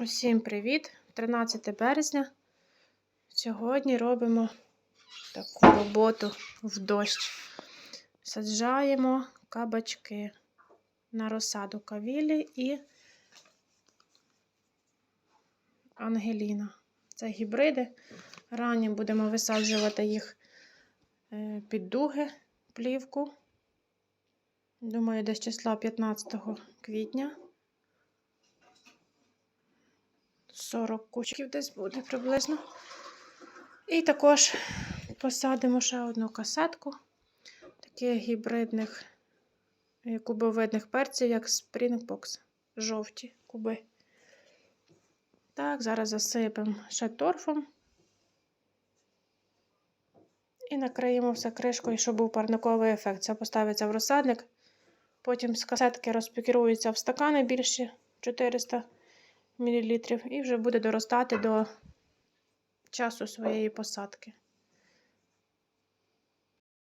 Усім привіт! 13 березня. Сьогодні робимо таку роботу в дощ. Саджаємо кабачки на розсаду кавілі і Ангеліна. Це гібриди. Ранні будемо висаджувати їх е, під дуги, плівку. Думаю, десь числа 15 квітня. 40 кучків десь буде приблизно. І також посадимо ще одну касетку таких гібридних е, кубовидних перців, як Springbox. Жовті куби. Так, зараз засипемо ще торфом. І накриємо все кришкою, щоб був парниковий ефект. Це поставиться в розсадник. Потім з касетки розпікірується в стакани більші 400 мл і вже буде доростати до часу своєї посадки.